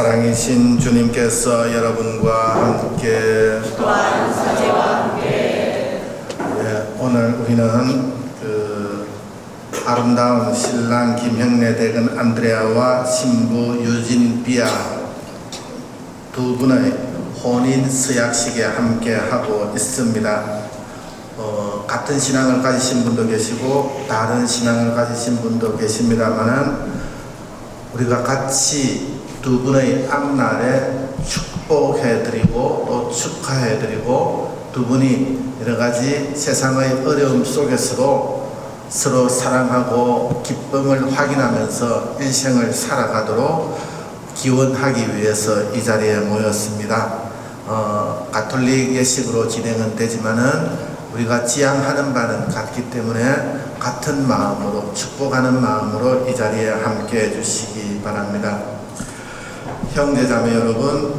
사랑이신 주님께서 여러분과 함께 또한 사제와 함께 예, 오늘 우리는 그 아름다운 신랑 김형래 대근 안드레아와 신부 유진 비아 두 분의 혼인 서약식에 함께 하고 있습니다. 어, 같은 신앙을 가지신 분도 계시고 다른 신앙을 가지신 분도 계십니다만은 우리가 같이 두 분의 앞날에 축복해드리고 또 축하해드리고 두 분이 여러 가지 세상의 어려움 속에서도 서로 사랑하고 기쁨을 확인하면서 인생을 살아가도록 기원하기 위해서 이 자리에 모였습니다. 어, 가톨릭 예식으로 진행은 되지만은 우리가 지향하는 바는 같기 때문에 같은 마음으로 축복하는 마음으로 이 자리에 함께 해주시기 바랍니다. 형제자매 여러분,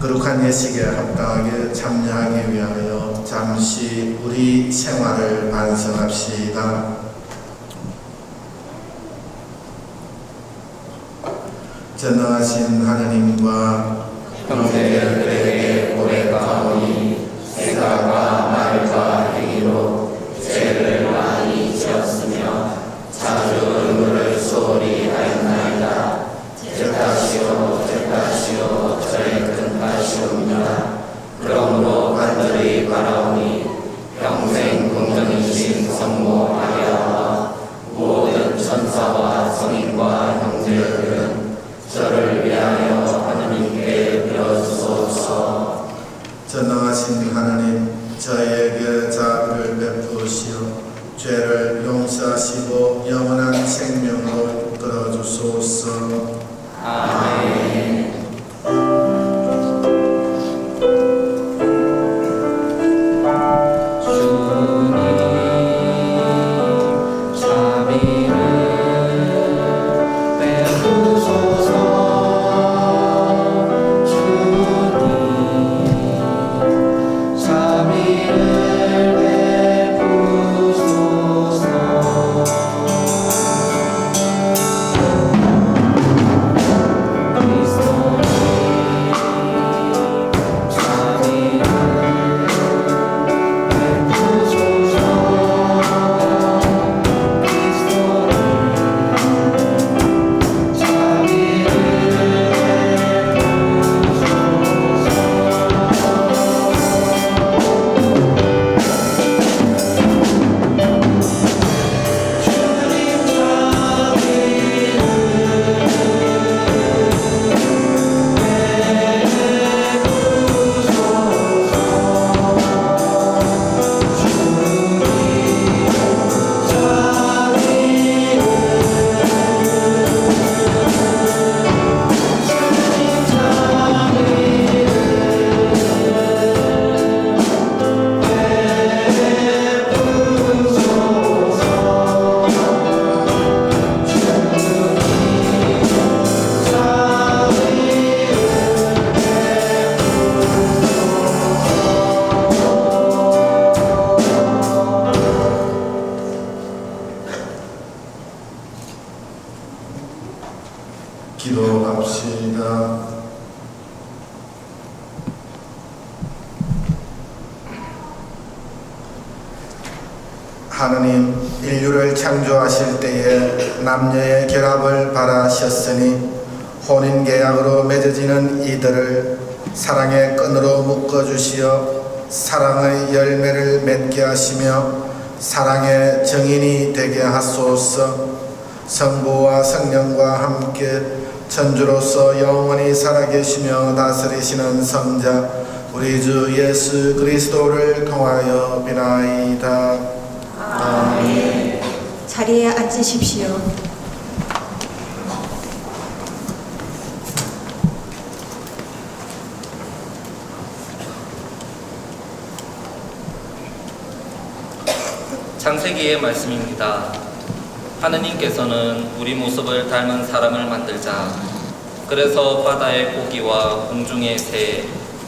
거룩한 예식에 합당하게 참여하기 위하여 잠시 우리 생활을 반성합시다. 전능하신 하나님과 형제들에게 고백하오니 생각 기도합시다. 하느님 인류를 창조하실 때에 남녀의 결합을 바라셨으니 혼인 계약으로 맺어지는 이들을 사랑의 끈으로 묶어 주시어 사랑의 열매를 맺게 하시며 사랑의 정인이 되게 하소서. 성부와 성령과 함께 천주로서 영원히 살아계시며 다스리시는 성자 우리 주 예수 그리스도를 통하여 비나이다. 아멘. 자리에 앉으십시오. 창세기의 말씀입니다. 하느님께서는 우리 모습을 닮은 사람을 만들자. 그래서 바다의 고기와 공중의 새,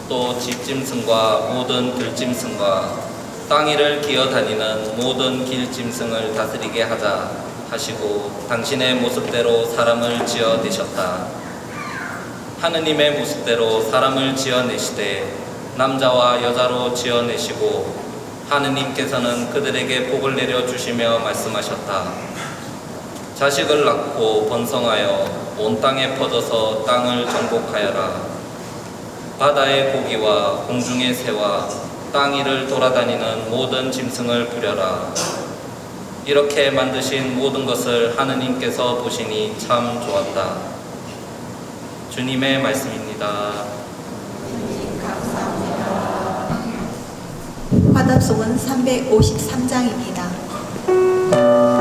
또 집짐승과 모든 들짐승과 땅 위를 기어다니는 모든 길 짐승을 다스리게 하자 하시고 당신의 모습대로 사람을 지어내셨다. 하느님의 모습대로 사람을 지어내시되 남자와 여자로 지어내시고 하느님께서는 그들에게 복을 내려 주시며 말씀하셨다. 자식을 낳고 번성하여 온 땅에 퍼져서 땅을 정복하여라. 바다의 고기와 공중의 새와 땅 위를 돌아다니는 모든 짐승을 부려라. 이렇게 만드신 모든 것을 하느님께서 보시니 참 좋았다. 주님의 말씀입니다. 화답송은 353장입니다.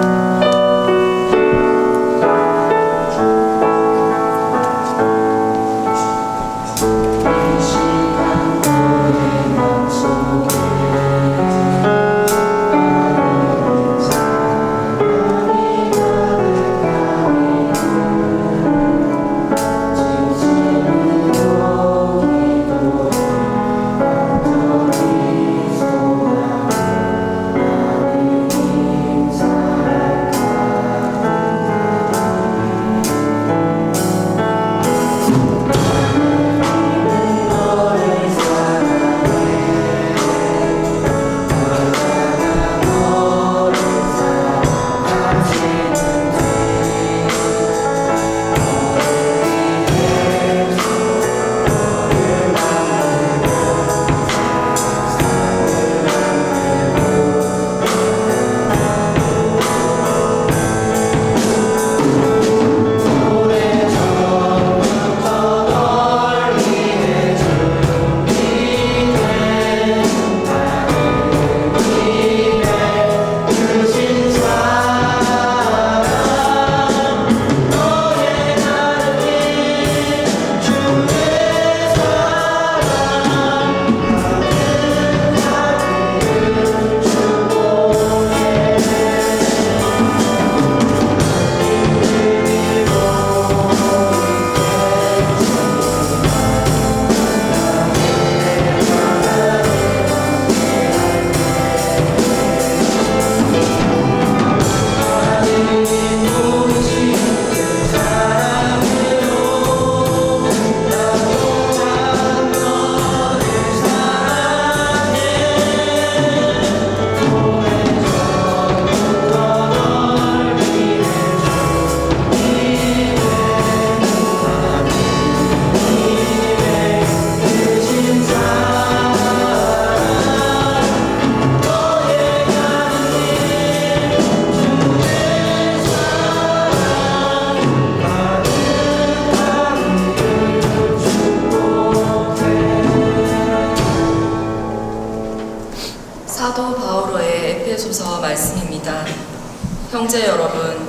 형제 여러분,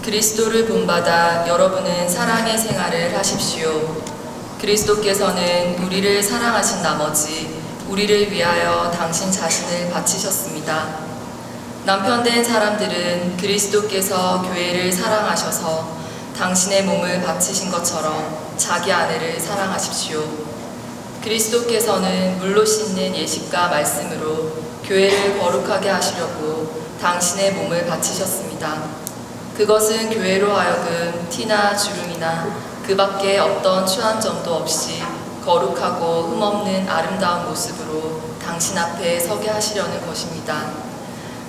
그리스도를 본받아 여러분은 사랑의 생활을 하십시오. 그리스도께서는 우리를 사랑하신 나머지 우리를 위하여 당신 자신을 바치셨습니다. 남편된 사람들은 그리스도께서 교회를 사랑하셔서 당신의 몸을 바치신 것처럼 자기 아내를 사랑하십시오. 그리스도께서는 물로 씻는 예식과 말씀으로 교회를 거룩하게 하시려고 당신의 몸을 바치셨습니다. 그것은 교회로 하여금 티나 주름이나 그 밖에 어떤 추한 점도 없이 거룩하고 흠없는 아름다운 모습으로 당신 앞에 서게 하시려는 것입니다.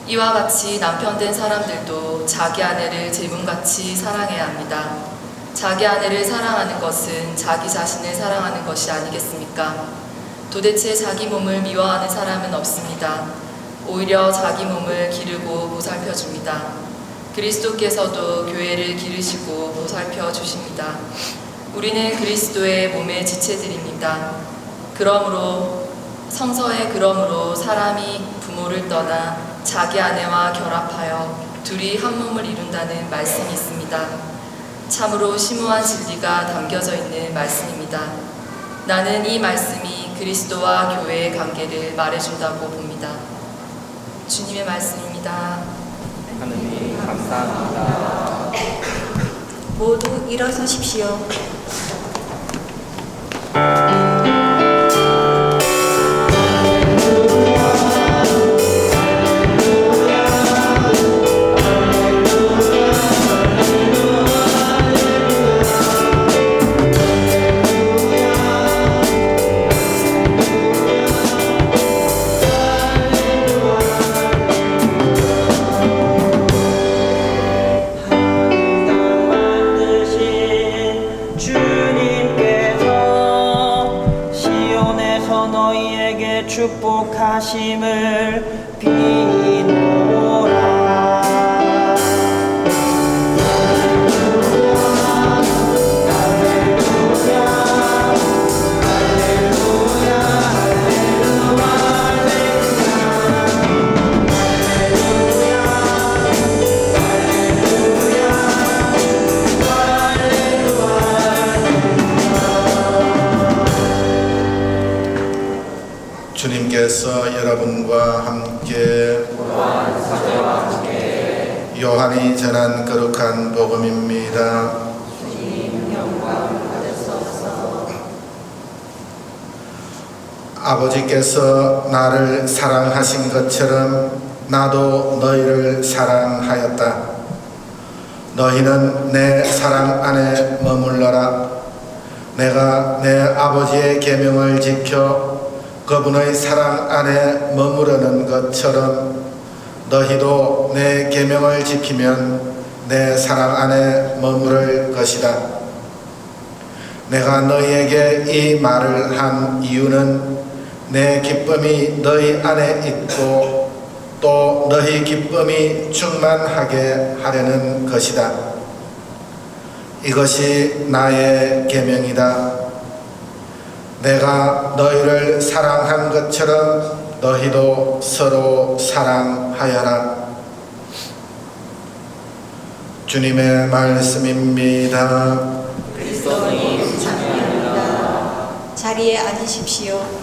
이와 같이 남편된 사람들도 자기 아내를 제물같이 사랑해야 합니다. 자기 아내를 사랑하는 것은 자기 자신을 사랑하는 것이 아니겠습니까? 도대체 자기 몸을 미워하는 사람은 없습니다. 오히려 자기 몸을 기르고 보살펴 줍니다. 그리스도께서도 교회를 기르시고 보살펴 주십니다. 우리는 그리스도의 몸의 지체들입니다. 그러므로 성서에 그러므로 사람이 부모를 떠나 자기 아내와 결합하여 둘이 한 몸을 이룬다는 말씀이 있습니다. 참으로 심오한 진리가 담겨져 있는 말씀입니다. 나는 이 말씀이 그리스도와 교회의 관계를 말해준다고 봅니다. 주님의 말씀입니다. 하느님 감사합니다. 모두 일어서십시오. 축복 요한이 전한 거룩한 복음입니다. 아버지께서 나를 사랑하신 것처럼 나도 너희를 사랑하였다. 너희는 내 사랑 안에 머물러라. 내가 내 아버지의 계명을 지켜 그분의 사랑 안에 머무르는 것처럼 너희도 내 계명을 지키면 내 사랑 안에 머무를 것이다. 내가 너희에게 이 말을 한 이유는 내 기쁨이 너희 안에 있고 또 너희 기쁨이 충만하게 하려는 것이다. 이것이 나의 계명이다. 내가 너희를 사랑한 것처럼 너희도 서로 사랑하여라. 주님의 말씀입니다. 자리에 앉으십시오.